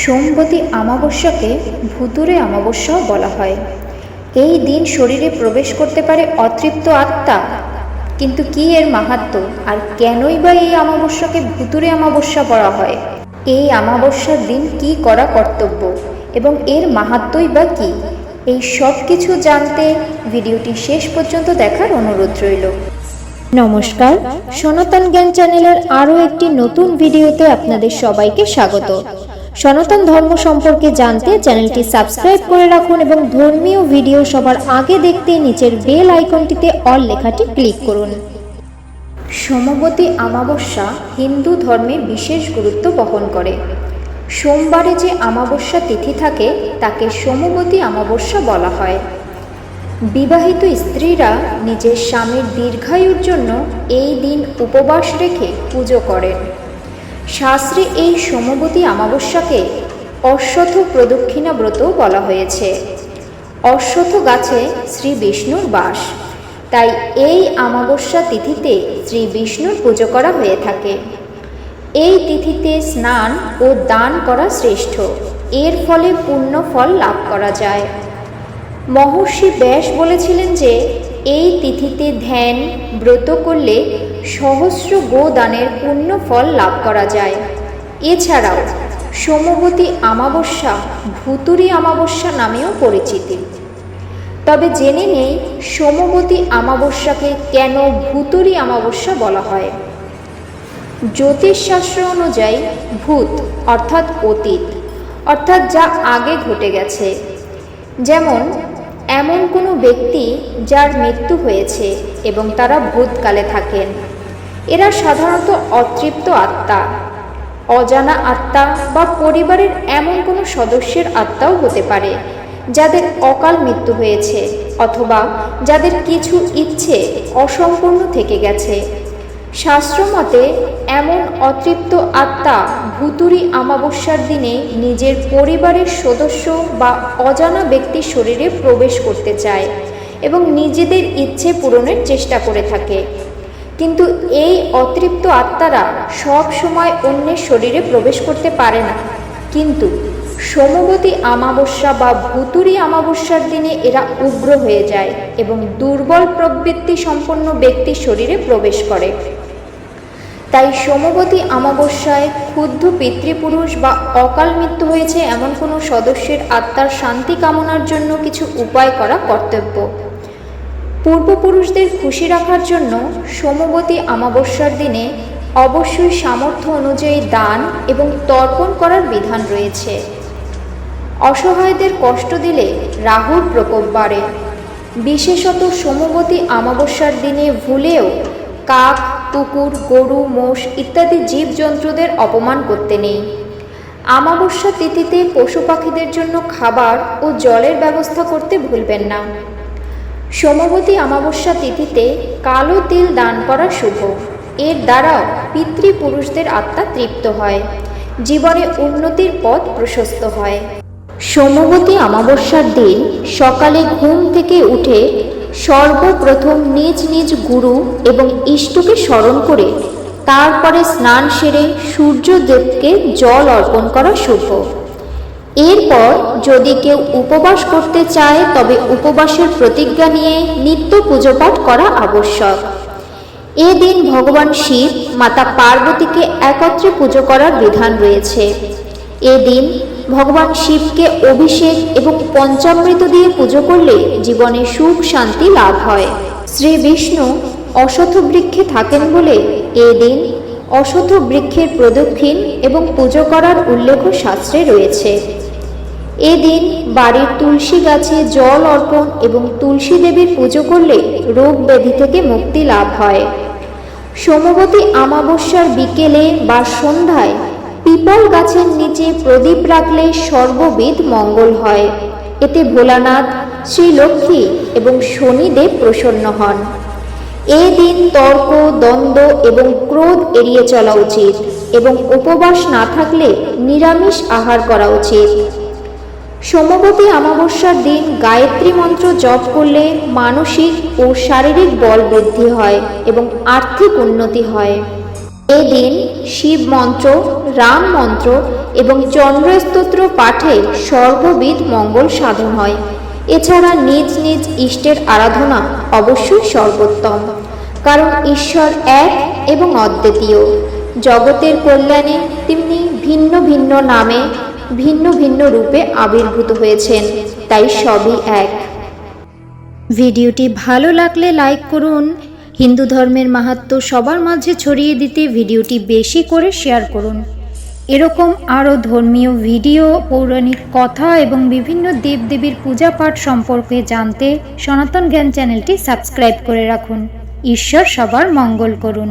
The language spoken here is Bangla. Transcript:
সোমবতী অমাবস্যাকে ভুতুরে অমাবস্যাও বলা হয়। এই দিন শরীরে প্রবেশ করতে পারে অতৃপ্ত আত্মা। কিন্তু কি এর মাহাত্ম? আর কেনই বা এই অমাবস্যাকে ভুতুরে অমাবস্যা বলা হয়? এই অমাবস্যার দিন কি করা কর্তব্য? এবং এর মাহাত্মই বা কি? এই সব কিছু জানতে ভিডিওটি শেষ পর্যন্ত দেখার অনুরোধ রইল। নমস্কার, সনাতন জ্ঞান চ্যানেলের আরও একটি নতুন ভিডিওতে আপনাদের সবাইকে স্বাগত। সনাতন ধর্ম সম্পর্কে জানতে চ্যানেলটি সাবস্ক্রাইব করে রাখুন এবং ধর্মীয় ভিডিও সবার আগে দেখতে নিচের বেল আইকনটিতে অল লেখাটি ক্লিক করুন। সমবতী অমাবস্যা হিন্দু ধর্মে বিশেষ গুরুত্ব বহন করে। সোমবারে যে অমাবস্যা তিথি থাকে, তাকে সোমবতী অমাবস্যা বলা হয়। বিবাহিত স্ত্রীরা নিজের স্বামীর দীর্ঘায়ুর জন্য এই দিন উপবাস রেখে পুজো করেন। শাস্ত্রে এই সমবতী অমাবস্যাকে অশ্বথ প্রদক্ষিণা ব্রতও বলা হয়েছে। অশ্বথ গাছে শ্রী বিষ্ণুর বাস। তাই এই অমাবস্যা তিথিতে শ্রী বিষ্ণুর পুজো করা হয়ে থাকে। এই তিথিতে স্নান ও দান করা শ্রেষ্ঠ। এর ফলে পুণ্য ফল লাভ করা যায়। মহর্ষি ব্যাস বলেছিলেন যে, এই তিথিতে ধ্যান, ব্রত করলে সহস্র গোদানের পুণ্য ফল লাভ করা যায়। এছাড়াও, সোমবতী আমাবস্যা ভুতুরি অমাবস্যা নামেও পরিচিতি। তবে জেনে নেই সোমবতী আমাবস্যাকে কেন ভুতুরি অমাবস্যা বলা হয়। জ্যোতিষশাস্ত্র অনুযায়ী ভূত, অর্থাৎ অতীত, অর্থাৎ যা আগে ঘটে গেছে। যেমন, এমন কোনো ব্যক্তি যার মৃত্যু হয়েছে এবং তারা ভূতকালে থাকেন। এরা সাধারণত অতৃপ্ত আত্মা, অজানা আত্মা বা পরিবারের এমন কোনো সদস্যের আত্মাও হতে পারে, যাদের অকাল মৃত্যু হয়েছে অথবা যাদের কিছু ইচ্ছে অসম্পূর্ণ থেকে গেছে। শাস্ত্রমতে এমন অতৃপ্ত আত্মা ভুতুরি অমাবস্যার দিনে নিজের পরিবারের সদস্য বা অজানা ব্যক্তির শরীরে প্রবেশ করতে চায় এবং নিজেদের ইচ্ছে পূরণের চেষ্টা করে থাকে। কিন্তু এই অতৃপ্ত আত্মারা সব সময় অন্যের শরীরে প্রবেশ করতে পারে না। কিন্তু সোমবতী আমাবস্যা বা ভুতুরি অমাবস্যার দিনে এরা উগ্র হয়ে যায় এবং দুর্বল প্রবৃত্তি সম্পন্ন ব্যক্তির শরীরে প্রবেশ করে। তাই সোমবতী আমাবস্যায় ক্ষুদ্ধ পিতৃপুরুষ বা অকাল মৃত্যু হয়েছে এমন কোনো সদস্যের আত্মার শান্তি কামনার জন্য কিছু উপায় করা কর্তব্য। পূর্বপুরুষদের খুশি রাখার জন্য সোমবতী অমাবস্যার দিনে অবশ্যই সামর্থ্য অনুযায়ী দান এবং তর্পণ করার বিধান রয়েছে। অসহায়দের কষ্ট দিলে রাহুর প্রকোপ বাড়ে। বিশেষত সোমবতী অমাবস্যার দিনে ভুলেও কাক, কুকুর, গরু, মোষ ইত্যাদি জীবজন্তুদের অপমান করতে নেই। আমাবস্যা তিথিতে পশু পাখিদের জন্য খাবার ও জলের ব্যবস্থা করতে ভুলবেন না। সোমবতী অমাবস্যা তিথিতে কালো তিল দান করা শুভ। এর দ্বারাও পিতৃপুরুষদের আত্মা তৃপ্ত হয়। জীবনে উন্নতির পথ প্রশস্ত হয়। সোমবতী অমাবস্যার দিন সকালে ঘুম থেকে উঠে সর্বপ্রথম নিজ নিজ গুরু এবং ইষ্টকে স্মরণ করে তারপরে স্নান সেরে সূর্যদেবকে জল অর্পণ করা শুভ। এরপর যদি কেউ উপবাস করতে চায়, তবে উপবাসের প্রতিজ্ঞা নিয়ে নিত্য পুজো পাঠ করা আবশ্যক। এদিন ভগবান শিব মাতা পার্বতীকে একত্রে পুজো করার বিধান রয়েছে। এদিন ভগবান শিবকে অভিষেক এবং পঞ্চামৃত দিয়ে পুজো করলে জীবনে সুখ, শান্তি লাভ হয়। শ্রী বিষ্ণু অশথ বৃক্ষে থাকেন বলে এদিন অশথ বৃক্ষের প্রদক্ষিণ এবং পুজো করার উল্লেখ শাস্ত্রে রয়েছে। এদিন বাড়ির তুলসী গাছে জল অর্পণ এবং তুলসী দেবীর পুজো করলে রোগ ব্যাধি থেকে মুক্তি লাভ হয়। সোমবতী অমাবস্যার বিকেলে বা সন্ধ্যায় পিপল গাছের নিচে প্রদীপ রাখলে সর্ববিধ মঙ্গল হয়। এতে ভোলানাথ, শ্রীলক্ষ্মী এবং শনিদেব প্রসন্ন হন। এই দিন তর্ক, দ্বন্দ্ব এবং ক্রোধ এড়িয়ে চলা উচিত এবং উপবাস না থাকলে নিরামিষ আহার করা উচিত। সোমবতী অমাবস্যার দিন গায়ত্রী মন্ত্র জপ করলে মানসিক ও শারীরিক বল বৃদ্ধি হয় এবং আর্থিক উন্নতি হয়। এই দিন শিব মন্ত্র, রাম মন্ত্র এবং চন্দ্রস্তোত্র পাঠে সর্ববিধ মঙ্গল সাধন হয়। এছাড়া নিজ নিজ ইষ্টের আরাধনা অবশ্যই সর্বোত্তম, কারণ ঈশ্বর এক এবং অদ্বিতীয়। জগতের কল্যাণে তিনি ভিন্ন ভিন্ন নামে ভিন্ন ভিন্ন রূপে আবির্ভূত হয়েছেন, তাই সবই এক। ভিডিওটি ভালো লাগলে লাইক করুন, হিন্দু ধর্মের মাহাত্ম্য সবার মাঝে ছড়িয়ে দিতে ভিডিওটি বেশি করে শেয়ার করুন। এরকম আরও ধর্মীয় ভিডিও, পৌরাণিক কথা এবং বিভিন্ন দেবদেবীর পূজা পাঠ সম্পর্কে জানতে সনাতন জ্ঞান চ্যানেলটি সাবস্ক্রাইব করে রাখুন। ঈশ্বর সবার মঙ্গল করুন।